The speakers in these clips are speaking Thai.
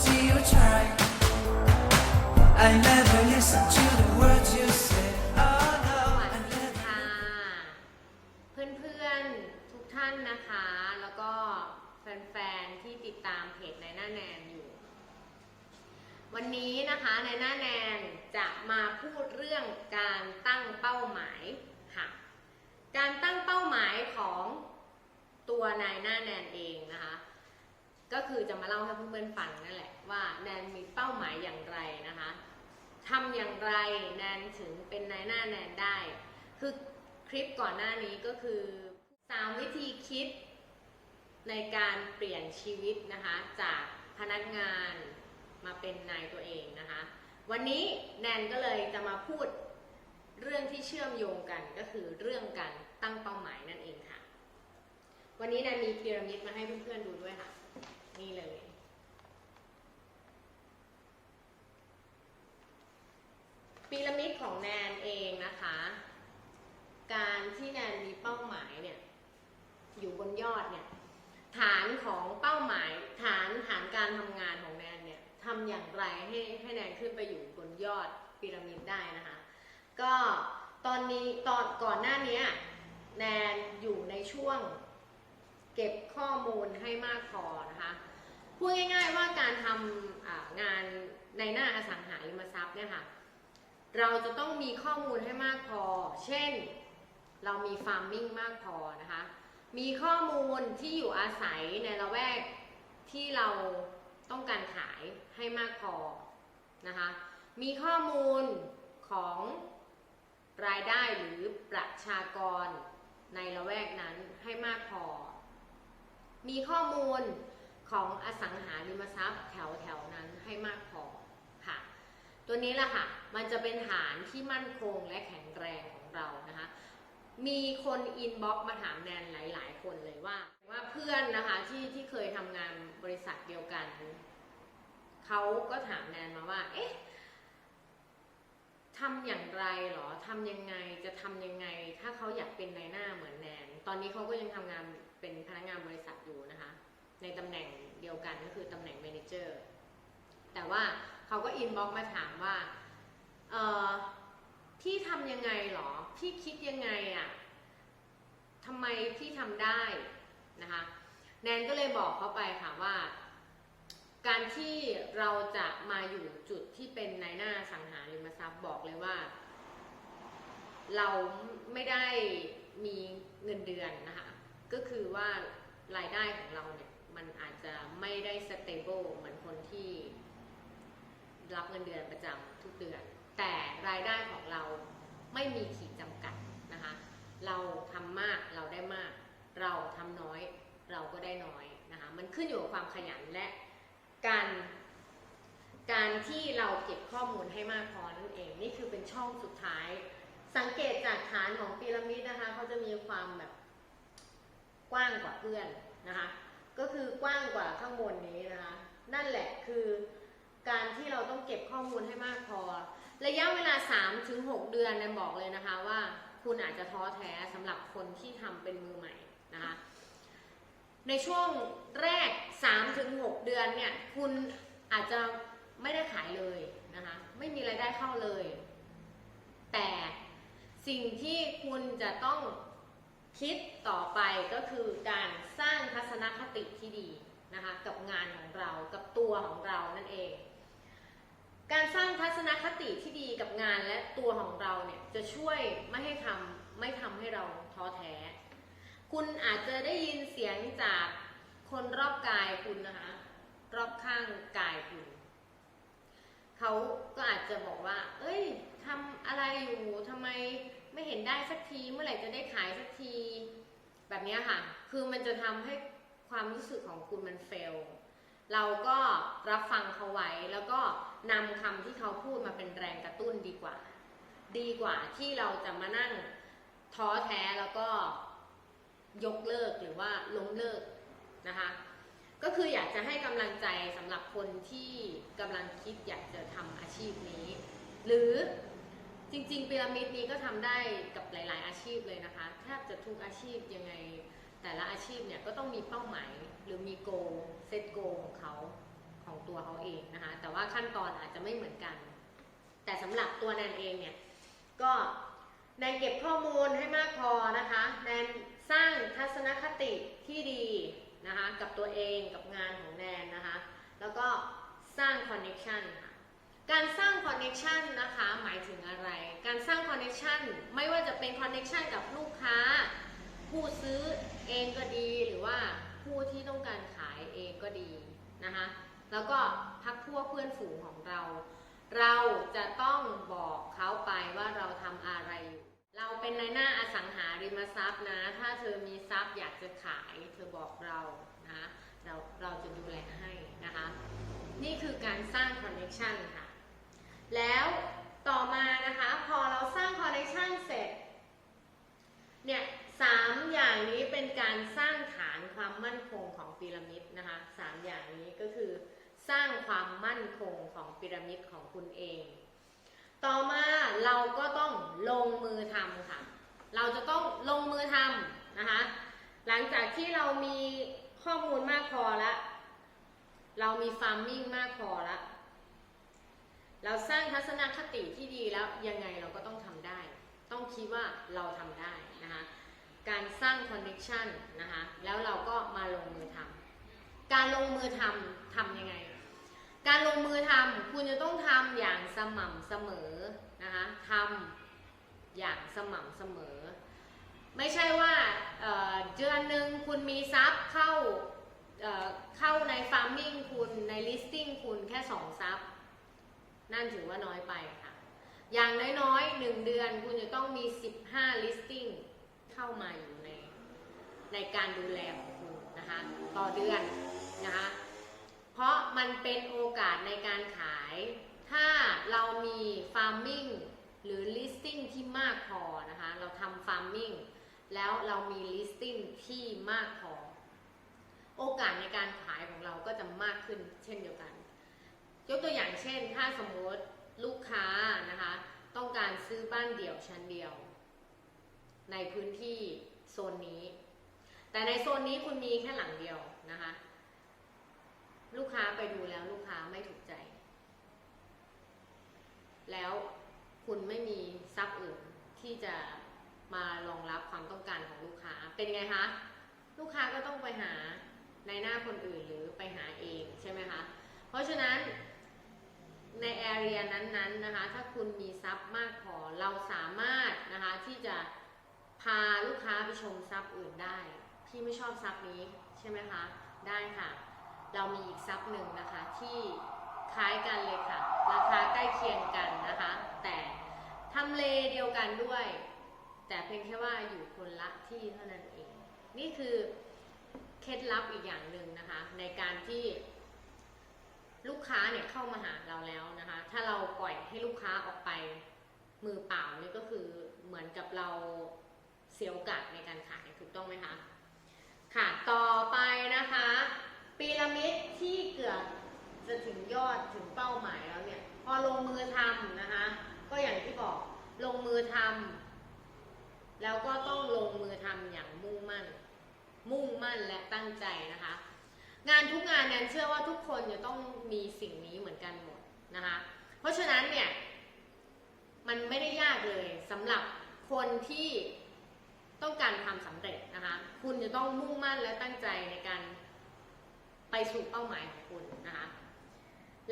see you try. I never listen to the words you say. Oh no, I สดี never. เพื่อนๆ ทุกท่านนะคะ แล้วก็แฟนๆ ที่ติดตามเพจในหน้าแนนอยู่ วันนี้นะคะในหน้าแนนจะมาพูดเรื่องการตั้งเป้าหมายค่ะ การตั้งเป้าหมายของตัวนายหน้าแนนเองนะคะ ก็คือจะมาเล่าให้เพื่อนๆฟังนั่นแหละว่าแนนมีเป้าหมายอย่างไรนะคะทำอย่างไรแนนถึงเป็นนายหน้าแนนได้ คือคลิปก่อนหน้านี้ก็คือสามวิธีคิดในการเปลี่ยนชีวิตนะคะ จากพนักงานมาเป็นนายตัวเองนะคะ วันนี้แนนก็เลยจะมาพูดเรื่องที่เชื่อมโยงกันก็คือเรื่องการตั้งเป้าหมายนั่นเองค่ะ วันนี้แนนมีพีระมิดมาให้เพื่อนๆดูด้วยค่ะ นี่เลยพีระมิดของแนนเองนะคะ การที่แนนมีเป้าหมายเนี่ย อยู่บนยอดเนี่ย ฐานของเป้าหมาย ฐานฐานการทำงานของแนนเนี่ยทำอย่างไรให้ให้แนนขึ้นไปอยู่บนยอดพีระมิดได้นะคะ ก็ตอนนี้ตอนก่อนหน้านี้แนนอยู่ในช่วงเก็บข้อมูลให้มากพอนะคะ พูดง่าย ๆ ว่าการทำงานในหน้าอสังหาริมทรัพย์เนี่ยค่ะ เราจะต้องมีข้อมูลให้มากพอ เช่น เรามีฟาร์มมิ่งมากพอนะคะ มีข้อมูลที่อยู่อาศัยในละแวกที่เราต้องการขายให้มากพอนะคะ มีข้อมูลของรายได้หรือประชากรในละแวกนั้นให้มากพอ มีข้อมูล ของอสังหาริมทรัพย์แถวแถวนั้นให้มากพอค่ะ ตัวนี้แหละค่ะ มันจะเป็นฐานที่มั่นคงและแข็งแรงของเรานะคะ มีคนอินบ็อกซ์มาถามแนนหลาย ๆ คนเลยว่า ว่าเพื่อนนะคะที่ที่เคยทำงานบริษัทเดียวกัน เขาก็ถามแนนมาว่า เอ๊ะทำอย่างไรหรอทำยังไงจะทำยังไง ถ้าเขาอยากเป็นนายหน้าเหมือนแนน ตอนนี้เขาก็ยังทำงานเป็นพนักงานบริษัทอยู่นะคะ ในตำแหน่งเดียวกันก็คือตำแหน่ง m ม n เจอร์แต่ว่าเขาก็อินบ็อกซ์มาถามว่าเออพี่ทำยังไงหรอ พี่คิดยังไงอะทำไมพี่ทำได้นะคะแนนก็เลยบอกเขาไปค่ะว่า การที่เราจะมาอยู่จุดที่เป็นนายหน้าสังหาริมทรัพย์บอกเลยว่า เราไม่ได้มีเงินเดือนนะคะก็คือว่ารายได้ของเราเนี่ย มันอาจจะไม่ได้สเตเบิลเหมือนคนที่รับเงินเดือนประจำทุกเดือน แต่รายได้ของเราไม่มีขีดจำกัดนะคะ เราทำมากเราได้มาก เราทำน้อยเราก็ได้น้อยนะคะ มันขึ้นอยู่กับความขยันและการการที่เราเก็บข้อมูลให้มากพอนั่นเอง นี่คือเป็นช่องสุดท้าย สังเกตจากฐานของพีระมิดนะคะเขาจะมีความแบบกว้างกว่าเพื่อนนะคะ ก็คือกว้างกว่าข้างบนนี้นะคะ นั่นแหละคือการที่เราต้องเก็บข้อมูลให้มากพอ ระยะเวลา 3-6ถึง6เดือนเนี่ยบอกเลยนะคะว่าคุณอาจจะท้อแท้สำหรับคนที่ทำเป็นมือใหม่นะคะในช่วงแรก 3-6ถึง6เดือนเนี่ยคุณอาจจะไม่ได้ขายเลยนะคะไม่มีรายได้เข้าเลย แต่สิ่งที่คุณจะต้องคิดต่อไปก็คือการสร้าง ทัศนคติที่ดีนะคะกับงานของเรากับตัวของเรานั่นเอง การสร้างทัศนคติที่ดีกับงานและตัวของเราเนี่ยจะช่วยไม่ให้ทำไม่ทำให้เราท้อแท้ คุณอาจจะได้ยินเสียงจากคนรอบกายคุณนะคะรอบข้างกายคุณเขาก็อาจจะบอกว่า เอ้ยทำอะไรอยู่ทำไมไม่เห็นได้สักที เมื่อไหร่จะได้ขายสักที แบบนี้ค่ะ คือมันจะทำให้ความรู้สึกของคุณมันเฟล เราก็รับฟังเขาไว้แล้วก็นำคำที่เขาพูดมาเป็นแรงกระตุ้นดีกว่า ดีกว่าที่เราจะมานั่งท้อแท้แล้วก็ยกเลิกหรือว่าล้มเลิกนะคะ ก็คืออยากจะให้กำลังใจสำหรับคนที่กำลังคิดอยากจะทำอาชีพนี้ หรือจริงๆพีระมิดนี้ก็ทำได้กับหลาย ๆ อาชีพเลยนะคะแทบจะทุกอาชีพยังไง แต่ละอาชีพเนี่ยก็ต้องมีเป้าหมายหรือมีโกเซตโกของเขาของตัวเขาเองนะคะแต่ว่าขั้นตอนอาจจะไม่เหมือนกัน แต่สำหรับตัวแนนเองเนี่ยก็แนนเก็บข้อมูลให้มากพอนะคะแนนสร้างทัศนคติที่ดีนะคะกับตัวเองกับงานของแนนนะคะแล้วก็สร้างคอนเน็ชันค่ะการสร้างคอนเน็ชันนะคะหมายถึงอะไร การสร้างคอนเน็ชันไม่ว่าจะเป็นคอนเน็ชันกับลูกค้า ผู้ซื้อ เองก็ดีหรือว่าผู้ที่ต้องการขายเองก็ดีนะคะแล้วก็พักพวกเพื่อนฝูงของเรา เราจะต้องบอกเขาไปว่าเราทำอะไรอยู่เราเป็นนายหน้าอสังหาริมทรัพย์นะ ถ้าเธอมีทรัพย์อยากจะขายเธอบอกเรานะเราเราจะดูแลให้นะคะ นี่คือการสร้างคอนเน c t ชันค่ะ แล้วต่อมานะคะพอเราสร้างคอนเน c t ชันเสร็จเนี่ยสามอย่างนี้ การสร้างฐานความมั่นคงของพีระมิดนะคะสามอย่างนี้ก็คือ สร้างความมั่นคงของพีระมิดของคุณเอง ต่อมาเราก็ต้องลงมือทำค่ะ เราจะต้องลงมือทำนะคะ หลังจากที่เรามีข้อมูลมากพอแล้ว เรามีฟาร์มมิ่งมากพอแล้ว เราสร้างทัศนคติที่ดีแล้วยังไงเราก็ต้องทำได้ ต้องคิดว่าเราทำได้นะคะ การสร้างคอนเน c t ชันนะคะแล้วเราก็มาลงมือทำการลงมือทำทำยังไง การลงมือทำคุณจะต้องทำอย่างสม่ำเสมอนะคะทำอย่างสม่ำเสมอ ไม่ใช่ว่าเเดือนหนึ่งคุณมีทรัพย์เข้าเเข้าในฟาร์มมิ่งคุณใน listing คุณแค่สองทรัพย์นั่นถือว่าน้อยไปค่ะ อย่างน้อยๆหนึ่งเดือนคุณจะต้องมี 15 listing เข้ามาอยู่ในในการดูแลของคุณนะคะต่อเดือนนะคะเพราะมันเป็นโอกาสในการขาย ถ้าเรามี farming หรือ listing ที่มากพอนะคะเราทำ farming แล้วเรามี listing ที่มากพอ โอกาสในการขายของเราก็จะมากขึ้นเช่นเดียวกัน ยกตัวอย่างเช่น ถ้าสมมติลูกค้านะคะต้องการซื้อบ้านเดี่ยวชั้นเดียว ในพื้นที่โซนนี้ แต่ในโซนนี้คุณมีแค่หลังเดียวนะคะ ลูกค้าไปดูแล้วลูกค้าไม่ถูกใจ แล้วคุณไม่มีทรัพย์อื่นที่จะมารองรับความต้องการของลูกค้า เป็นไงคะ ลูกค้าก็ต้องไปหาในหน้าคนอื่นหรือไปหาเองใช่ไหมคะ เพราะฉะนั้นในแอเรียนั้นๆนะคะ ถ้าคุณมีทรัพย์มากพอเราสามารถนะคะที่จะ พาลูกค้าไปชมทรัพย์อื่นได้ พี่ไม่ชอบทรัพย์นี้ใช่ไหมคะ ได้ค่ะ เรามีอีกซับหนึ่งนะคะที่คล้ายกันเลยค่ะ ราคาใกล้เคียงกันนะคะ แต่ทำเลเดียวกันด้วย แต่เพียงแค่ว่าอยู่คนละที่เท่านั้นเอง นี่คือเคล็ดลับอีกอย่างหนึ่งนะคะ ในการที่ลูกค้าเนี่ยเข้ามาหาเราแล้วนะคะ ถ้าเราปล่อยให้ลูกค้าออกไปมือเปล่านี่ก็คือเหมือนกับเรา สียโอกาสในการขายถูกต้องไหมคะค่ะต่อไปนะคะพีระมิดที่เกือบจะถึงยอดถึงเป้าหมายแล้วเนี่ย พอลงมือทำนะคะ ก็อย่างที่บอกลงมือทำแล้วก็ต้องลงมือทำอย่างมุ่งมั่น มุ่งมั่นและตั้งใจนะคะ งานทุกงานเนี่ยเชื่อว่าทุกคนจะต้องมีสิ่งนี้เหมือนกันหมดนะคะ เพราะฉะนั้นเนี่ย มันไม่ได้ยากเลยสำหรับคนที่ การทำสำเร็จนะคะ คุณจะต้องมุ่งมั่นและตั้งใจในการไปสู่เป้าหมายของคุณนะคะ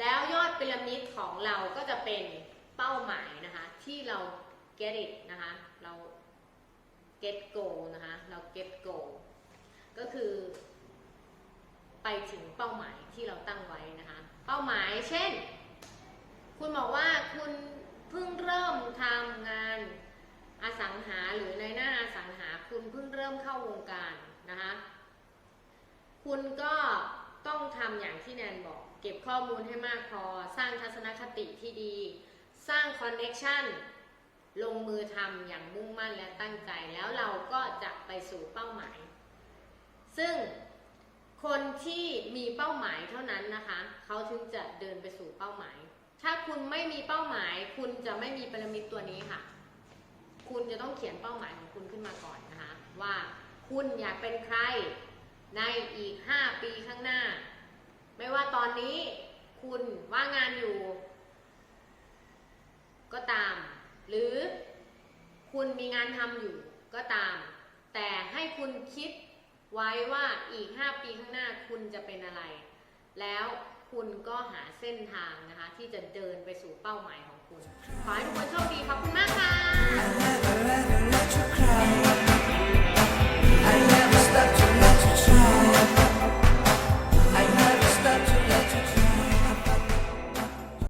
แล้วยอดพีระมิดของเราก็จะเป็นเป้าหมายนะคะ ที่เรา get it นะคะ เรา get goal นะคะ เรา get goal ก็คือไปถึงเป้าหมายที่เราตั้งไว้นะคะ เป้าหมายเช่น คุณบอกว่าคุณเพิ่งเริ่มทำงาน อสังหาหรือในหน้าอสังหาคุณเพิ่งเริ่มเข้าวงการนะคะคุณก็ต้องทำอย่างที่แนนบอก เก็บข้อมูลให้มากพอ สร้างทัศนคติที่ดี สร้างคอนเน็ชันลงมือทำอย่างมุ่งมั่นและตั้งใจแล้วเราก็จะไปสู่เป้าหมาย ซึ่งคนที่มีเป้าหมายเท่านั้นนะคะ เขาถึงจะเดินไปสู่เป้าหมาย ถ้าคุณไม่มีเป้าหมาย คุณจะไม่มีพีระมิดตัวนี้ค่ะ คุณจะต้องเขียนเป้าหมายของคุณขึ้นมาก่อนนะคะ ว่าคุณอยากเป็นใครในอีก 5 ปีข้างหน้า ไม่ว่าตอนนี้คุณว่างงานอยู่ ก็ตาม หรือคุณมีงานทำอยู่ก็ตาม แต่ให้คุณคิดไว้ว่าอีก 5 ปีข้างหน้าคุณจะเป็นอะไร แล้วคุณก็หาเส้นทางนะคะ ที่จะเดินไปสู่เป้าหมายของคุณ ขอให้ทุกคนโชคดีขอบคุณมากค่ะ